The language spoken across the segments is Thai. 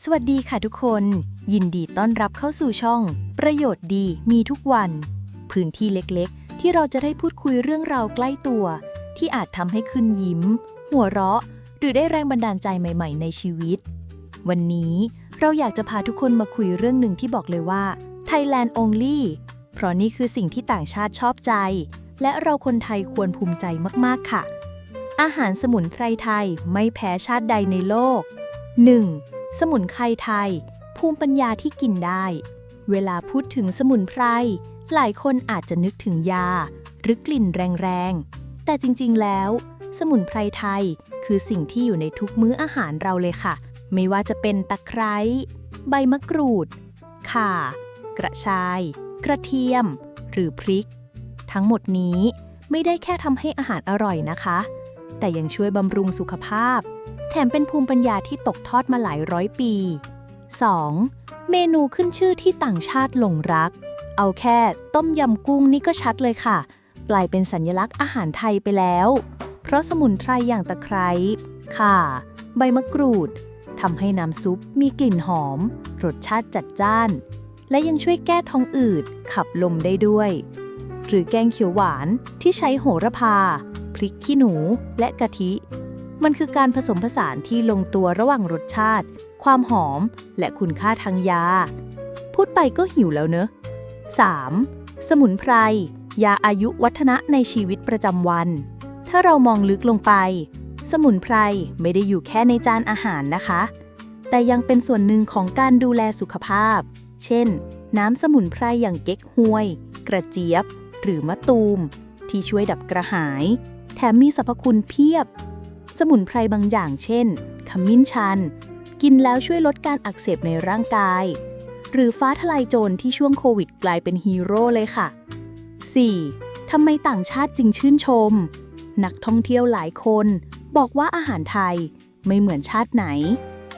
สวัสดีค่ะทุกคน ยินดีต้อนรับเข้าสู่ช่อง ประโยชน์ดีมีทุกวัน พื้นที่เล็กๆ ที่เราจะได้พูดคุยเรื่องราวใกล้ตัว ที่อาจทำให้คืนยิ้ม หัวเราะ หรือได้แรงบันดาลใจใหม่ ๆ ในชีวิต วันนี้เราอยากจะพาทุกคนมาคุยเรื่องหนึ่งที่บอกเลยว่า Thailand only เพราะนี่คือสิ่งที่ต่างชาติชอบใจ และเราคนไทยควรภูมิใจมากๆค่ะอาหารสมุนไพรไทยไม่แพ้ชาติใดในโลก 1. สมุนไพรไทย ภูมิปัญญาที่กินได้ เวลาพูดถึงสมุนไพร หลายคนอาจจะนึกถึงยา หรือกลิ่นแรงๆ แต่จริงๆแล้ว สมุนไพรไทยคือสิ่งที่อยู่ในทุกมื้ออาหารเราเลยค่ะ ไม่ว่าจะเป็นตะไคร้ ใบมะกรูด ข่า กระชาย กระเทียม หรือพริก ทั้งหมดนี้ไม่ได้แค่ทำให้อาหารอร่อยนะคะ แต่ยังช่วยบำรุงสุขภาพ แถมเป็นภูมิปัญญาที่ตกทอดมาหลายร้อยปี 2. เมนูขึ้นชื่อที่ต่างชาติหลงรัก เอาแค่ต้มยำกุ้งนี่ก็ชัดเลยค่ะ กลายเป็นสัญลักษณ์อาหารไทยไปแล้ว เพราะสมุนไพรอย่างตะไคร้ข่า ใบมะกรูดทำให้น้ำซุปมีกลิ่นหอม รสชาติจัดจ้าน และยังช่วยแก้ท้องอืด ขับลมได้ด้วย หรือแกงเขียวหวานที่ใช้โหระพา พริกขี้หนูและกะทิ มันคือการผสมผสานที่ลงตัวระหว่างรสชาติ ความหอม และคุณค่าทางยา พูดไปก็หิวแล้วเนอะ 3. สมุนไพร ยาอายุวัฒนะในชีวิตประจำวัน ถ้าเรามองลึกลงไป สมุนไพรไม่ได้อยู่แค่ในจานอาหารนะคะ แต่ยังเป็นส่วนหนึ่งของการดูแลสุขภาพ เช่น น้ำสมุนไพรอย่างเก๊กฮวย กระเจี๊ยบ หรือมะตูม ที่ช่วยดับกระหาย แถมมีสรรพคุณเพียบ สมุนไพรบางอย่างเช่น ขมิ้นชัน กินแล้วช่วยลดการอักเสบในร่างกาย หรือฟ้าทลายโจรที่ช่วงโควิดกลายเป็นฮีโร่เลยค่ะ 4. ทำไมต่างชาติจึงชื่นชม นักท่องเที่ยวหลายคน บอกว่าอาหารไทยไม่เหมือนชาติไหน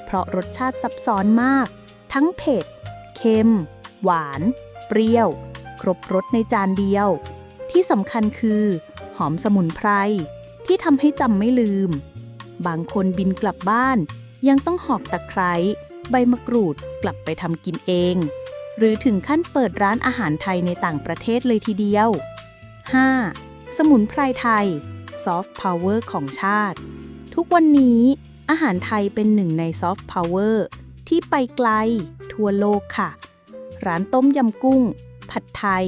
เพราะรสชาติซับซ้อนมาก ทั้งเผ็ด เค็ม หวาน เปรี้ยว ครบรสในจานเดียว ที่สำคัญคือ หอมสมุนไพรที่ทำให้จำไม่ลืม บางคนบินกลับบ้าน ยังต้องหอบตะไคร้ใบมะกรูดกลับไปทำกินเอง หรือถึงขั้นเปิดร้านอาหารไทยในต่างประเทศเลยทีเดียว 5. สมุนไพรไทยซอฟต์พาวเวอร์ของชาติ ทุกวันนี้ อาหารไทยเป็นหนึ่งในซอฟต์พาวเวอร์ที่ไปไกล ทั่วโลกค่ะ ร้านต้มยำกุ้ง ผัดไทย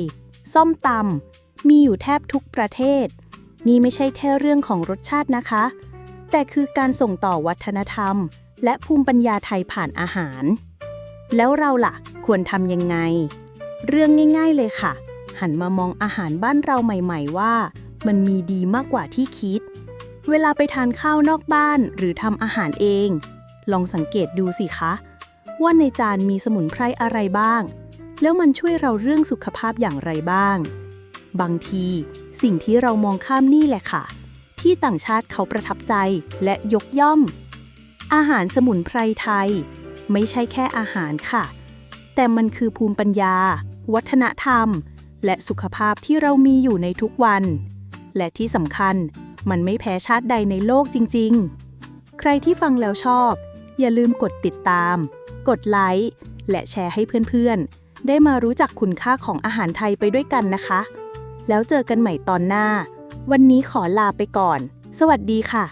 ส้มตำมีอยู่แทบทุกประเทศ นี่ไม่ใช่แค่เรื่องของรสชาตินะคะ แต่คือการส่งต่อวัฒนธรรม และภูมิปัญญาไทยผ่านอาหาร แล้วเราล่ะ ควรทำยังไง เรื่องง่าย ๆเลยค่ะ หันมามองอาหารบ้านเราใหม่ ๆ ว่า มันมีดีมากกว่าที่คิด เวลาไปทานข้าวนอกบ้านหรือทำอาหารเอง ลองสังเกตดูสิคะ ว่าในจานมีสมุนไพรอะไรบ้าง แล้วมันช่วยเราเรื่องสุขภาพอย่างไรบ้าง บางที สิ่งที่เรามองข้ามนี่แหละค่ะ ที่ต่างชาติเขาประทับใจและยกย่องอาหารสมุนไพรไทย ไม่ใช่แค่อาหารค่ะ แต่มันคือภูมิปัญญา วัฒนธรรม และสุขภาพที่เรามีอยู่ในทุกวัน และที่สำคัญมันไม่แพ้ชาติใดในโลกจริง ๆ ใครที่ฟังแล้วชอบ อย่าลืมกดติดตาม กดไลค์และแชร์ให้เพื่อนๆ ได้มารู้จักคุณค่าของอาหารไทยไปด้วยกันนะคะ แล้วเจอกันใหม่ตอนหน้า วันนี้ขอลาไปก่อน สวัสดีค่ะ